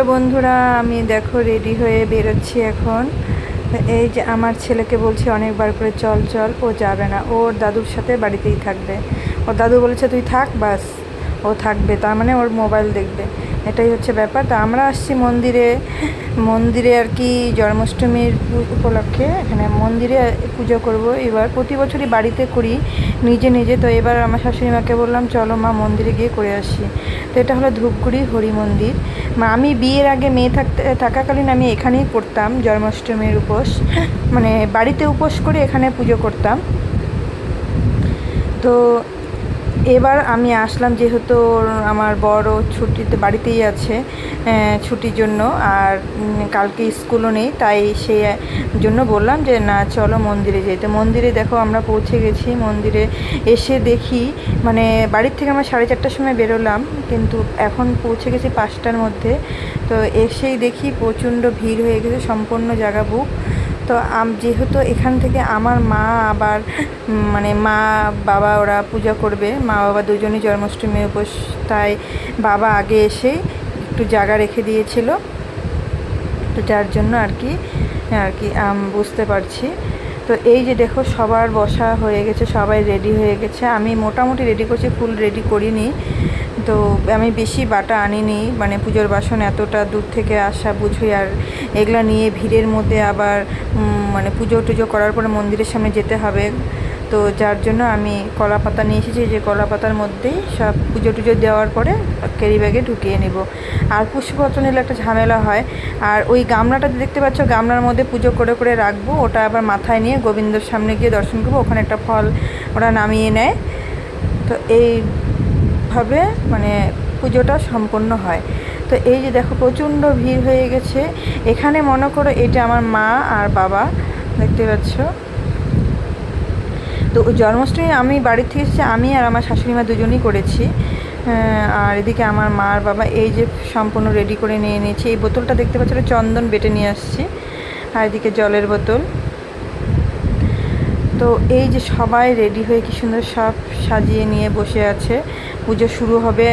Hello বন্ধুরা, আমি দেখো রেডি হয়ে বেরোচ্ছি এখন। এই যে আমার ছেলেকে বলছি অনেকবার করে, চল চল, ও যাবে না ওর দাদুর সাথে বাড়িতেই থাকবে। ওর দাদু বলেছে, তুই থাক, বাস। ও থাকবে, তার মানে ওর মোবাইল দেখবে। এটাই হচ্ছে ব্যাপার। তা আমরা আসছি মন্দিরে মন্দিরে আর কি জন্মাষ্টমীর উপলক্ষে। এখানে মন্দিরে পুজো করব। এবার প্রতি বছরই বাড়িতে করি, নিজে নিজে। তো এবার আমার শাশুড়ি মাকে বললাম, চলো মা মন্দিরে গিয়ে করে আসি। তো এটা হলো ধূপগুড়ি হরি মন্দির। মা, আমি বিয়ের আগে মেয়ে থাকতে, থাকাকালীন আমি এখানেই করতাম জন্মাষ্টমীর উপোস। মানে বাড়িতে উপোস করে এখানে পুজো করতাম। তো এবার আমি আসলাম যেহেতু আমার বড় ছুটিতে বাড়িতেই আছে ছুটির জন্য আর কালকে স্কুলও নেই, তাই সেই জন্য বললাম যে না, চলো মন্দিরে যেতে মন্দিরে দেখো আমরা পৌঁছে গেছি, মন্দিরে এসে দেখি মানে বাড়ির থেকে আমরা সাড়ে চারটার সময় বেরোলাম, কিন্তু এখন পৌঁছে গেছি পাঁচটার মধ্যে। তো এসেই দেখি প্রচণ্ড ভিড় হয়ে গেছে, সম্পূর্ণ জায়গা বুক। তো যেহেতু এখান থেকে আমার মা আবার মানে মা, বাবা ওরা পূজা করবে, মা, বাবা দুজনই জন্মাষ্টমী উপোস তাই বাবা আগে এসেই একটু জায়গা রেখে দিয়েছিল। তো যার জন্য আর কি আর কি বুঝতে পারছি। তো এই যে দেখো সবার বসা হয়ে গেছে, সবাই রেডি হয়ে গেছে। আমি মোটামুটি রেডি করছি ফুল রেডি করিনি। তো আমি বেশি বাটা আনিনি মানে পুজোর বাসন এতটা দূর থেকে আসা বুঝোই আর এগুলা নিয়ে ভিড়ের মধ্যে আবার মানে পুজো টুজো করার পরে মন্দিরের সামনে যেতে হবে। তো যার জন্য আমি কলা পাতা নিয়ে এসেছি, যে কলা পাতার মধ্যেই সব পুজো টুজো দেওয়ার পরে ক্যারি ব্যাগে ঢুকিয়ে নেব। আর পুষ্পপত্র নিলে একটা ঝামেলা হয়। আর ওই গামলাটা দেখতে পাচ্ছ, গামলার মধ্যে পুজো করে করে রাখব, ওটা আবার মাথায় নিয়ে গোবিন্দর সামনে গিয়ে দর্শন করব, ওখানে একটা ফল ওরা নামিয়ে নেয়। তো এইভাবে মানে পুজোটা সম্পন্ন হয়। তো এই যে দেখো প্রচণ্ড ভিড় হয়ে গেছে। এখানে মনে করো এটা আমার মা আর বাবা, দেখতে পাচ্ছ? তো জন্মাষ্টমী আমি বাড়ির থেকে এসেছি, আমি আর আমার শাশুড়ি মা দুজনই করেছি। আর এদিকে আমার মা আর বাবা এই যে সম্পূর্ণ রেডি করে নিয়ে নিয়েছি। এই বোতলটা দেখতে পাচ্ছ চন্দন বেটে নিয়ে আসছি। আর এদিকে জলের বোতল। তো এই যে সবাই রেডি হয়ে কি সুন্দর সব সাজিয়ে নিয়ে বসে আছে, পুজো শুরু হবে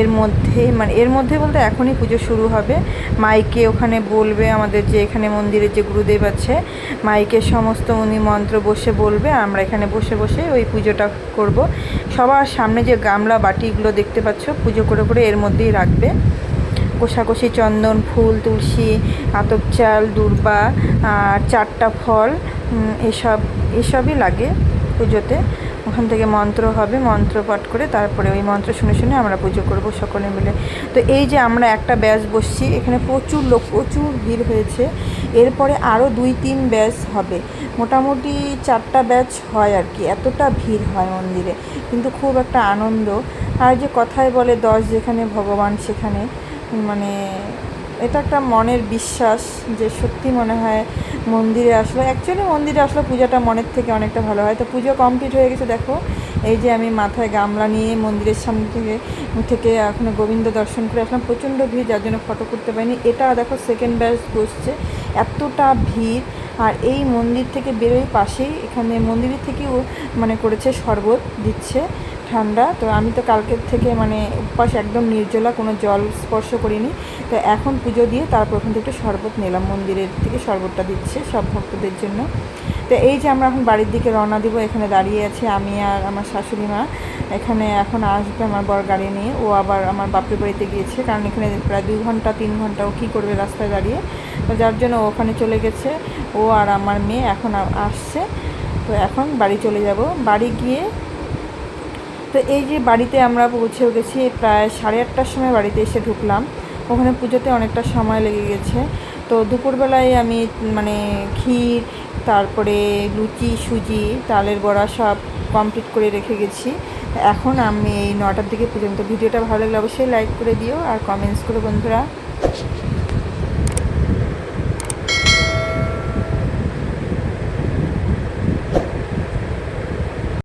এর মধ্যে মানে এর মধ্যে বলতে এখনই পুজো শুরু হবে। মাইকে ওখানে বলবে আমাদের যে এখানে মন্দিরে যে গুরুদেব আছে, মাইকে সমস্ত উনি মন্ত্র বসে বলবে আমরা এখানে বসে বসে ওই পুজোটা করব। সবার সামনে যে গামলা বাটিগুলো দেখতে পাচ্ছ, পুজো করে করে এর মধ্যেই রাখবে। কোষাকষি চন্দন, ফুল, তুলসী, আতপ চাল, দূর্বা, আর চারটা ফল। এসব, এসবই লাগে পুজোতে। ওখান থেকে মন্ত্র হবে, মন্ত্র পাঠ করে তারপরে ওই মন্ত্র শুনে শুনে আমরা পুজো করব সকলে মিলে। তো এই যে আমরা একটা ব্যাচ বসছি, এখানে প্রচুর লোক, প্রচুর ভিড় হয়েছে। এরপরে আরও দুই তিন ব্যাচ হবে। মোটামুটি চারটা ব্যাচ হয় আর কি, এতটা ভিড় হয় মন্দিরে, কিন্তু খুব একটা আনন্দ। আর যে কথায় বলে দশ যেখানে, ভগবান সেখানে মানে এটা একটা মনের বিশ্বাস যে সত্যি মনে হয় মন্দিরে আসলো অ্যাকচুয়ালি মন্দিরে আসলো পূজাটা মনের থেকে অনেকটা ভালো হয়। তো পুজো কমপ্লিট হয়ে গেছে, দেখো। এই যে আমি মাথায় গামলা নিয়ে মন্দিরের সামনে থেকে থেকে এখনও গোবিন্দ দর্শন করে আসলাম। প্রচণ্ড ভিড়, যার জন্য ফটো করতে পারিনি। এটা দেখো সেকেন্ড ব্যাচ বসছে। এতটা ভিড় আর এই মন্দির থেকে বেরোই পাশেই, এখানে মন্দিরের থেকেও মানে করেছে শরবত, দিচ্ছে ঠান্ডা। তো আমি তো কালকের থেকে মানে উপবাস একদম নির্জলা, কোনো জল স্পর্শ করিনি। তো এখন পুজো দিয়ে তারপর ওখান থেকে একটু শরবত নিলাম। মন্দিরের থেকে শরবতটা দিচ্ছে সব ভক্তদের জন্য। তো এই যে আমরা এখন বাড়ির দিকে রওনা দিব, এখানে দাঁড়িয়ে আছি আমি আর আমার শাশুড়ি মা। এখানে এখন আসবে আমার বর গাড়ি নিয়ে। ও আবার আমার বাপের বাড়িতে গিয়েছে, কারণ এখানে প্রায় দুই ঘণ্টা, তিন ঘণ্টা ও কী করবে রাস্তায় দাঁড়িয়ে। যার জন্য ওখানে চলে গেছে। ও আর আমার মেয়ে এখন আসছে। তো এখন বাড়ি চলে যাব। বাড়ি গিয়ে তো এই যে বাড়িতে আমরা পৌঁছেও গেছি, প্রায় সাড়ে আটটার সময় বাড়িতে এসে ঢুকলাম। ওখানে পুজোতে অনেকটা সময় লেগে গেছে। তো দুপুরবেলায় আমি মানে ক্ষীর, তারপরে লুচি, সুজি, তালের বড়া সব কমপ্লিট করে রেখে গেছি। এখন আমি এই নটার দিকে পর্যন্ত ভিডিওটা ভালো লাগলে অবশ্যই লাইক করে দিও আর কমেন্টস করো বন্ধুরা।